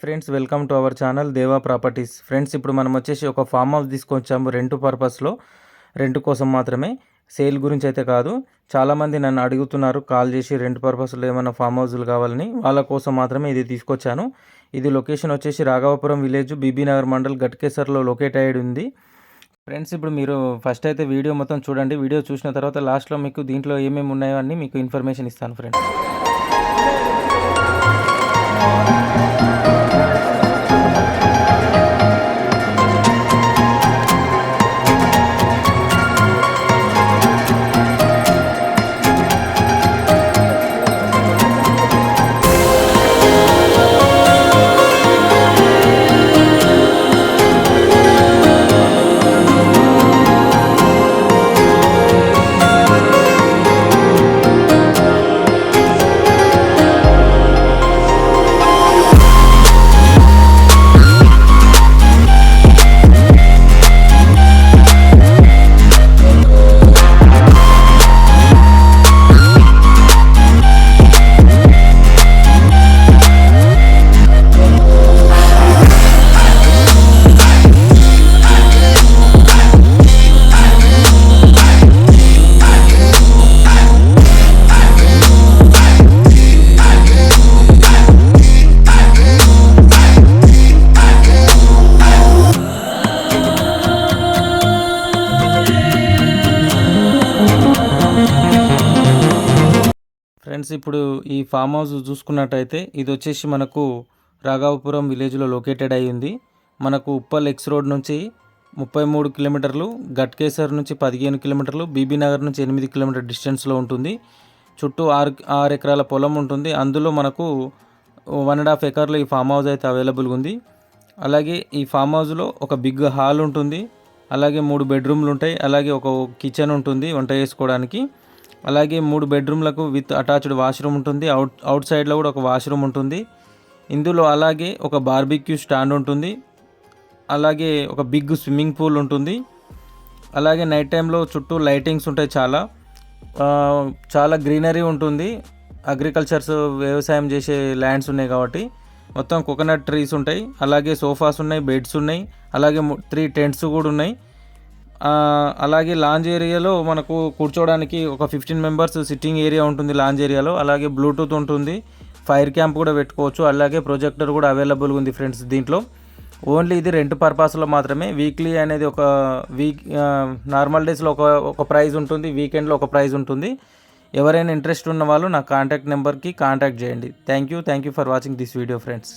Friends welcome to our channel Deva properties. Friends ఇప్పుడు మనం వచ్చేసి ఒక ఫామ్ హౌస్ తీసుకొచ్చాము రెంట్ పర్పస్లో. రెంట్ కోసం మాత్రమే. సేల్ గురించి అయితే కాదు. చాలామంది నన్ను అడుగుతున్నారు కాల్ చేసి రెంట్ పర్పస్లో ఏమైనా ఫామ్ హౌస్లు కావాలని. వాళ్ళ కోసం మాత్రమే ఇది తీసుకొచ్చాను. ఇది లొకేషన్ వచ్చేసి రాఘవపురం విలేజ్ బీబీనగర్ మండల్ గట్కేసర్లో లొకేట్ అయ్యి ఉంది. ఫ్రెండ్స్ ఇప్పుడు మీరు ఫస్ట్ అయితే వీడియో మొత్తం చూడండి. వీడియో చూసిన తర్వాత లాస్ట్లో మీకు దీంట్లో ఏమేమి ఉన్నాయో అన్నీ మీకు ఇన్ఫర్మేషన్ ఇస్తాను ఫ్రెండ్స్. ఫ్రెండ్స్ ఇప్పుడు ఈ ఫామ్ హౌస్ చూసుకున్నట్టయితే ఇది వచ్చేసి మనకు రాఘవపురం విలేజ్లో లొకేటెడ్ అయి ఉంది. మనకు ఉప్పల్ ఎక్స్ రోడ్ నుంచి ముప్పై మూడు కిలోమీటర్లు గట్కేసర్ నుంచి పదిహేను కిలోమీటర్లు బీబీనగర్ నుంచి ఎనిమిది కిలోమీటర్ డిస్టెన్స్లో ఉంటుంది. చుట్టూ ఆరు ఆరు ఎకరాల పొలం ఉంటుంది. అందులో మనకు వన్ అండ్ హాఫ్ ఎకర్లో ఈ ఫామ్ హౌస్ అయితే అవైలబుల్గా ఉంది. అలాగే ఈ ఫామ్ హౌస్లో ఒక బిగ్ హాల్ ఉంటుంది. అలాగే మూడు బెడ్రూమ్లు ఉంటాయి. అలాగే ఒక కిచెన్ ఉంటుంది వంట చేసుకోవడానికి. అలాగే మూడు బెడ్రూమ్లకు విత్ అటాచ్డ్ వాష్రూమ్ ఉంటుంది. అవుట్ అవుట్ సైడ్లో కూడా ఒక వాష్రూమ్ ఉంటుంది. ఇందులో అలాగే ఒక బార్బిక్యూ స్టాండ్ ఉంటుంది. అలాగే ఒక బిగ్ స్విమ్మింగ్ పూల్ ఉంటుంది. అలాగే నైట్ టైంలో చుట్టూ లైటింగ్స్ ఉంటాయి చాలా. చాలా గ్రీనరీ ఉంటుంది. అగ్రికల్చర్స్ వ్యవసాయం చేసే ల్యాండ్స్ ఉన్నాయి కాబట్టి మొత్తం కోకోనట్ ట్రీస్ ఉంటాయి. అలాగే సోఫాస్ ఉన్నాయి బెడ్స్ ఉన్నాయి. అలాగే త్రీ టెంట్స్ కూడా ఉన్నాయి. అలాగే లాంజ్ ఏరియాలో మనకు కూర్చోవడానికి ఒక ఫిఫ్టీన్ మెంబర్స్ సిట్టింగ్ ఏరియా ఉంటుంది లాంజ్ ఏరియాలో అలాగే బ్లూటూత్ ఉంటుంది. ఫైర్ క్యాంప్ కూడా పెట్టుకోవచ్చు. అలాగే ప్రొజెక్టర్ కూడా అవైలబుల్గా ఉంది ఫ్రెండ్స్ దీంట్లో. ఓన్లీ ఇది రెంట్ పర్పస్లో మాత్రమే. వీక్లీ అనేది ఒక వీక్ నార్మల్ డేస్లో ఒక ఒక ప్రైజ్ ఉంటుంది. వీకెండ్లో ఒక ప్రైజ్ ఉంటుంది. ఎవరైనా ఇంట్రెస్ట్ ఉన్న వాళ్ళు నా కాంటాక్ట్ నెంబర్కి కాంటాక్ట్ చేయండి. Thank you thank you for watching this video friends